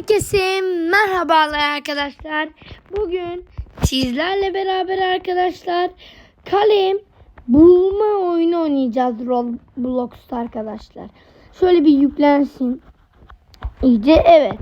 Herkese merhabalar arkadaşlar. Bugün sizlerle beraber arkadaşlar kalem bulma oyunu oynayacağız Roblox'ta arkadaşlar. Şöyle bir yüklensin. İyice evet.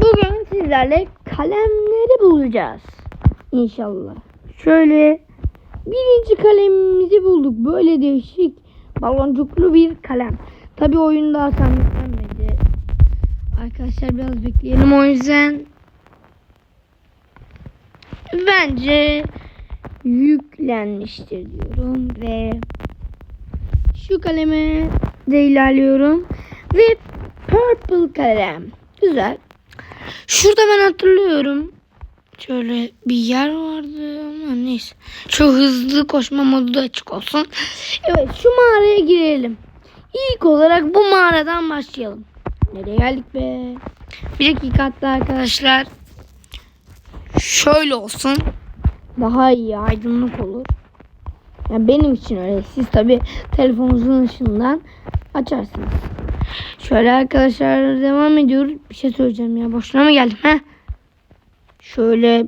Bugün sizlerle kalemleri bulacağız. İnşallah. Şöyle birinci kalemimizi bulduk. Böyle değişik baloncuklu bir kalem. Tabi oyun daha tam yüklenmedi. Arkadaşlar biraz bekleyelim o yüzden. Bence yüklenmiştir diyorum ve şu kaleme de ilerliyorum ve purple kalem. Güzel. Şurada ben hatırlıyorum. Şöyle bir yer vardı ama neyse. Şu hızlı koşma modu da açık olsun. Evet şu mağaraya girelim. İlk olarak bu mağaradan başlayalım. Nereye geldik be? Bir dakika hatta arkadaşlar. Şöyle olsun. Daha iyi aydınlık olur. Yani benim için öyle. Siz tabi telefonunuzun ışığından açarsınız. Şöyle arkadaşlar devam ediyoruz. Bir şey söyleyeceğim ya. Boşuna mı geldim? Heh. Şöyle.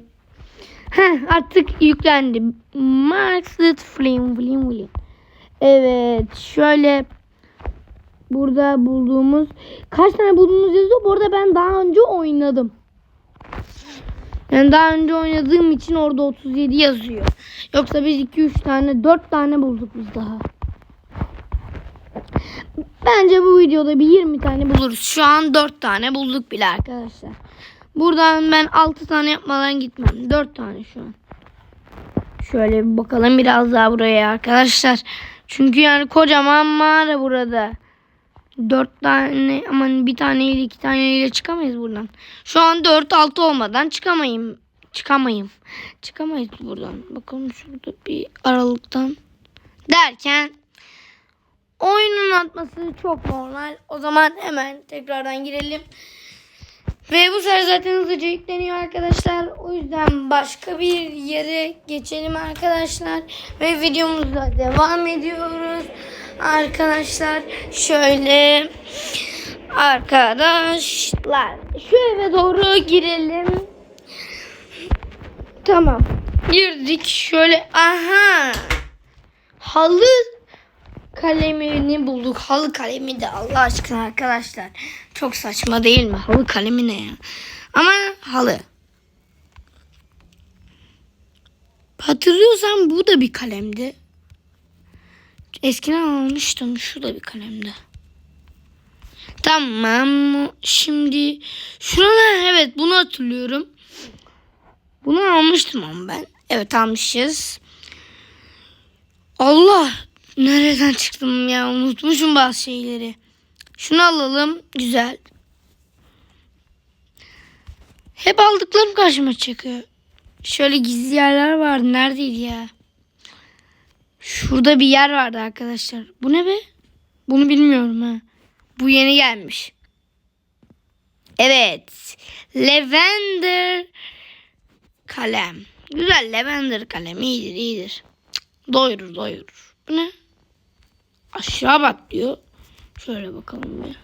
Heh, artık yüklendi. Maxed Flim Flim Flim. Evet. Şöyle burada bulduğumuz kaç tane bulduğumuz yazıyor. Bu arada ben daha önce oynadım. Yani daha önce oynadığım için orada 37 yazıyor. Yoksa biz 2-3 tane 4 tane bulduk biz daha. Bence bu videoda bir 20 tane buluruz. Şu an 4 tane bulduk bile arkadaşlar. Buradan ben 6 tane yapmadan gitmem. 4 tane şu an. Şöyle bir bakalım biraz daha buraya arkadaşlar. Çünkü yani kocaman mağara burada. Dört tane aman bir taneyle iki taneyle çıkamayız buradan. Şu an dört altı olmadan çıkamayım. Çıkamayım. Çıkamayız buradan. Bakalım şurada bir aralıktan. Derken oyunun atması çok normal. O zaman hemen tekrardan girelim. Ve bu sefer zaten hızlıca yükleniyor arkadaşlar. O yüzden başka bir yere geçelim arkadaşlar. Ve videomuza devam ediyoruz. Arkadaşlar şöyle arkadaşlar şu eve doğru girelim. Tamam. Girdik şöyle aha halı kalemini bulduk. Halı kalemi de Allah aşkına arkadaşlar. Çok saçma değil mi? Halı kalemi ne ya? Ama halı. Hatırlıyorsam bu da bir kalemdi. Eskiden almıştım. Şu da bir kalemdi. Tamam. Şimdi şuna evet bunu hatırlıyorum. Bunu almıştım ama ben. Evet almışız. Allah nereden çıktım ya unutmuşum bazı şeyleri. Şunu alalım. Güzel. Hep aldıklarım karşıma çıkıyor. Şöyle gizli yerler vardı. Neredeydi ya? Şurada bir yer vardı arkadaşlar. Bu ne be? Bunu bilmiyorum ha. Bu yeni gelmiş. Evet. Lavender kalem. Güzel lavender kalem. iyidir iyidir. Doyurur doyurur. Bu ne? Aşağı bak diyor. Şöyle bakalım bir.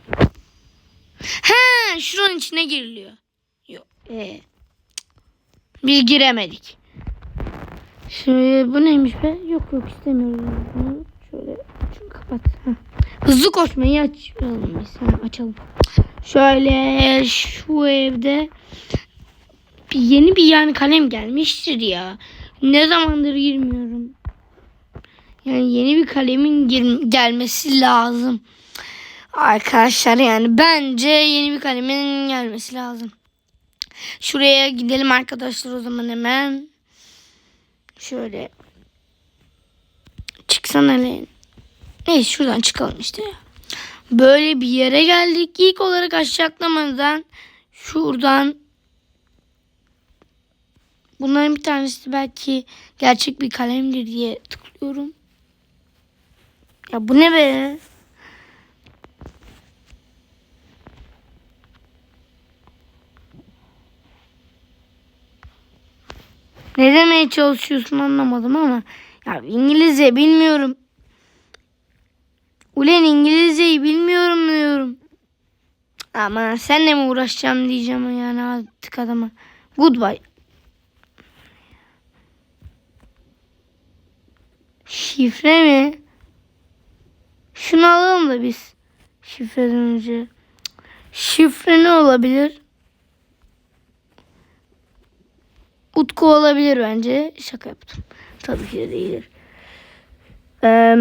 He, şuranın içine giriliyor. Yok. Ee, biz giremedik. Şöyle bu neymiş be? Yok yok istemiyorum. Bunu şöyle şunu kapat. Heh. Hızlı koşmayı açalım biz. Ha, açalım. Şöyle şu evde bir yeni bir yani kalem gelmiştir ya. Ne zamandır girmiyorum. Yani yeni bir kalemin gelmesi lazım. Arkadaşlar yani bence yeni bir kalemin gelmesi lazım. Şuraya gidelim arkadaşlar o zaman hemen. Şöyle. Çıksana lan. Neyse şuradan çıkalım işte. Böyle bir yere geldik. İlk olarak aşağı atlamadan şuradan bunların bir tanesi belki gerçek bir kalemdir diye tıklıyorum. Ya bu ne be? Ne demeye çalışıyorsun anlamadım ama ya İngilizce bilmiyorum. Ulen İngilizceyi bilmiyorum diyorum. Ama senle mi uğraşacağım diyeceğim yani artık adama. Goodbye. Şifre mi? Şunu alalım da biz. Şifreden önce. Şifre ne olabilir? Utku olabilir bence. Şaka yaptım. Tabii ki de değildir. Ee,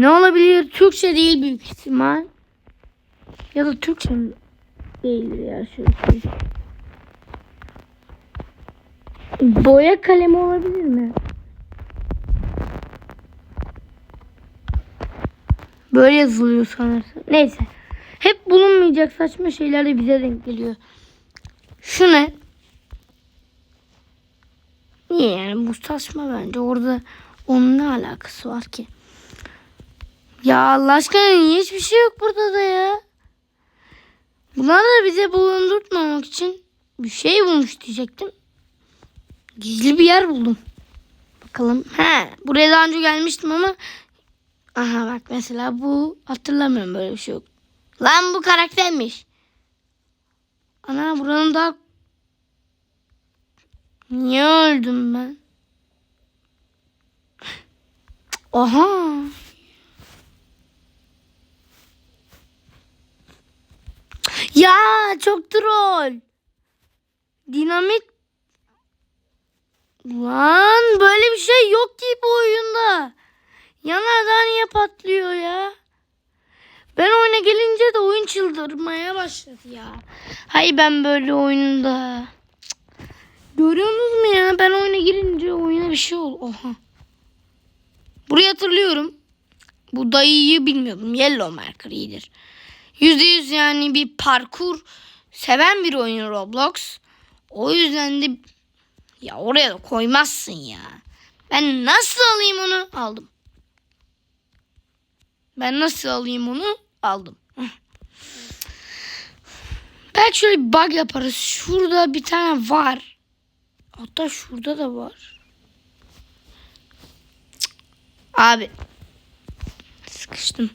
ne olabilir? Türkçe değil büyük ihtimal. Ya da Türkçe mi? Değildir ya. Şöyle. Boya kalemi olabilir mi? Böyle yazılıyor sanırsam. Neyse. Hep bulunmayacak saçma şeyler de bize denk geliyor. Şu ne? Niye yani bu saçma bence. Orada onun ne alakası var ki? Ya Allah aşkına niye hiçbir şey yok burada da ya? Bunlar da bize bulundurtmamak için bir şey bulmuş diyecektim. Gizli bir yer buldum. Bakalım. He, buraya daha önce gelmiştim ama Aha bak mesela bu hatırlamıyorum böyle bir şey yok. Lan bu karaktermiş. Ana buranın daha Niye öldüm ben? Aha. Ya çok troll. Dinamit. Lan böyle bir şey yok ki bu oyunda. Yanardan niye patlıyor ya? Ben oyuna gelince de oyun çıldırmaya başladı ya. Hay ben böyle oyunda. Görüyorsunuz mu ya? Ben oyuna girince oyuna bir şey ol. Oha. Burayı hatırlıyorum. Bu dayıyı bilmiyordum. Yellow Marker iyidir. Yüzde yüz yani bir parkur seven bir oyun Roblox. O yüzden de ya oraya da koymazsın ya. Ben nasıl alayım onu? Aldım. Ben nasıl alayım onu? Aldım. Belki şöyle bir bug yaparız. Şurada bir tane var. Hatta şurada da var. Abi. Sıkıştım.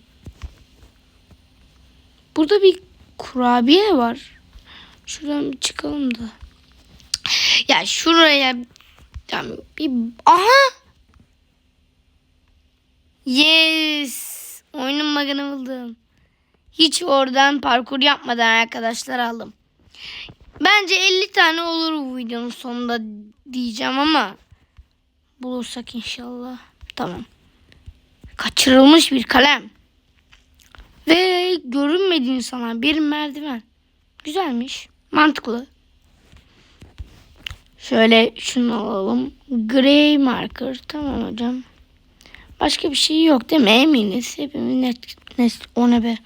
Burada bir kurabiye var. Şuradan bir çıkalım da. Ya şuraya yani bir aha Yes. Oyunun bug'ını buldum. Hiç oradan parkur yapmadan arkadaşlar aldım. Bence 50 tane olur bu videonun sonunda diyeceğim ama bulursak inşallah. Tamam. Kaçırılmış bir kalem. Ve görünmediğin sana bir merdiven. Güzelmiş. Mantıklı. Şöyle şunu alalım. Gray marker. Tamam hocam. Başka bir şey yok değil mi? Eminiz. Hepimiz net, net o ne be.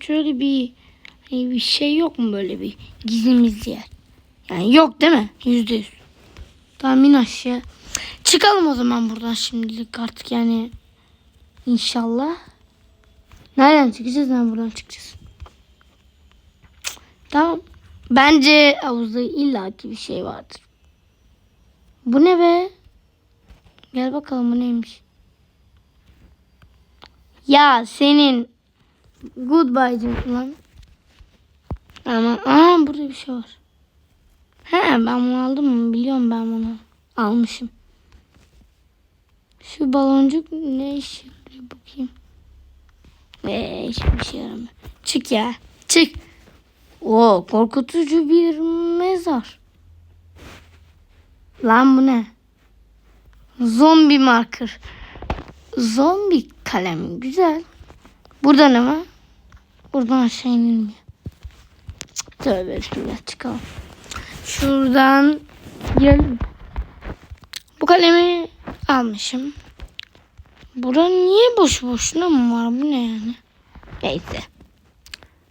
Şöyle bir bir şey yok mu böyle bir gizlimiz yer? Yani yok değil mi? Yüzde yüz. Tahmin aşağı. Çıkalım o zaman buradan şimdilik artık yani. İnşallah. Nereden çıkacağız? Nereden buradan çıkacağız? Tamam. Bence havuzda illaki bir şey vardır. Bu ne be? Gel bakalım bu neymiş? Ya senin goodbye'cım lan. Ama aa burada bir şey var. He ben bunu aldım mı? Biliyorum ben bunu. Almışım. Şu baloncuk ne işe yarıyor bakayım. Eee hiçbir şey yaramıyor. Çık ya. Çık. Oo korkutucu bir mezar. Lan bu ne? Zombi marker. Zombi kalem. Güzel. Burada ne var? Buradan aşağı inilmiyor. Tövbe bismillah çıkalım. Şuradan girelim. Bu kalemi almışım. Bura niye boş boşuna mı var? Bu ne yani? Neyse.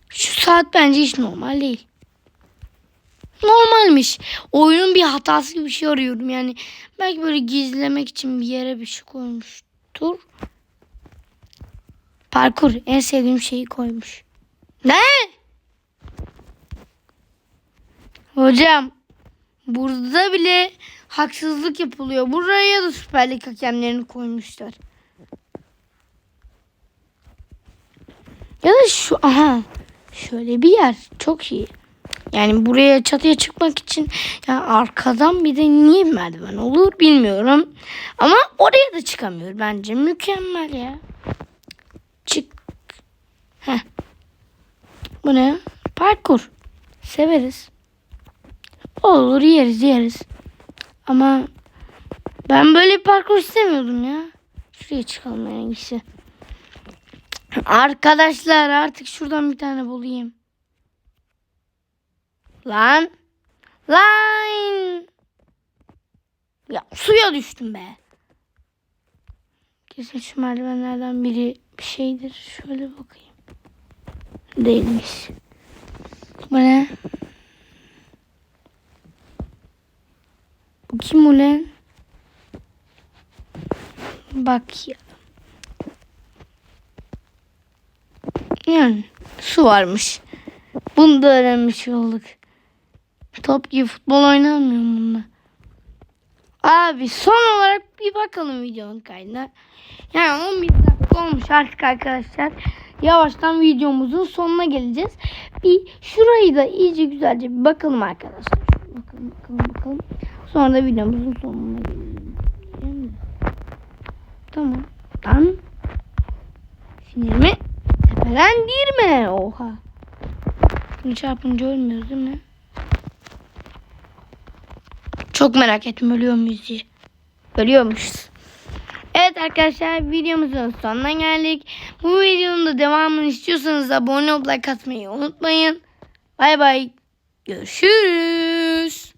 Şu saat bence hiç normal değil. Normalmiş. Oyunun bir hatası gibi bir şey arıyorum yani. Belki böyle gizlemek için bir yere bir şey koymuştur. Parkur en sevdiğim şeyi koymuş. Ne? Hocam burada bile haksızlık yapılıyor. Buraya da Süper Lig hakemlerini koymuşlar. Ya da şu aha şöyle bir yer çok iyi. Yani buraya çatıya çıkmak için yani arkadan bir de niye merdiven olur bilmiyorum. Ama oraya da çıkamıyor bence. Mükemmel ya. Çık. Heh. Bu ne? Parkur. Severiz. Olur yeriz yeriz. Ama ben böyle bir parkur istemiyordum ya. Şuraya çıkalım en iyisi. Arkadaşlar artık şuradan bir tane bulayım. Lan. Lan. Ya suya düştüm be. Kesin şu merdivenlerden biri bir şeydir. Şöyle bakayım. Değilmiş. Bu ne? Kim ulan? Bak ya. Yani su varmış. Bunu da öğrenmiş olduk. Top gibi futbol oynanmıyor bununla. Abi son olarak bir bakalım videonun kaydına. Yani 11 dakika olmuş artık arkadaşlar. Yavaştan videomuzun sonuna geleceğiz. Bir şurayı da iyice güzelce bir bakalım arkadaşlar. Bakalım bakalım bakalım. Sonra da videomuzun sonuna gelelim. Tamam. Lan. Sinirimi tepelendirme. Oha. Bunu çarpınca ölmüyoruz değil mi? Çok merak ettim ölüyor muyuz diye. Ölüyormuşuz. Evet arkadaşlar videomuzun sonuna geldik. Bu videonun da devamını istiyorsanız abone olup like atmayı unutmayın. Bay bay. Görüşürüz.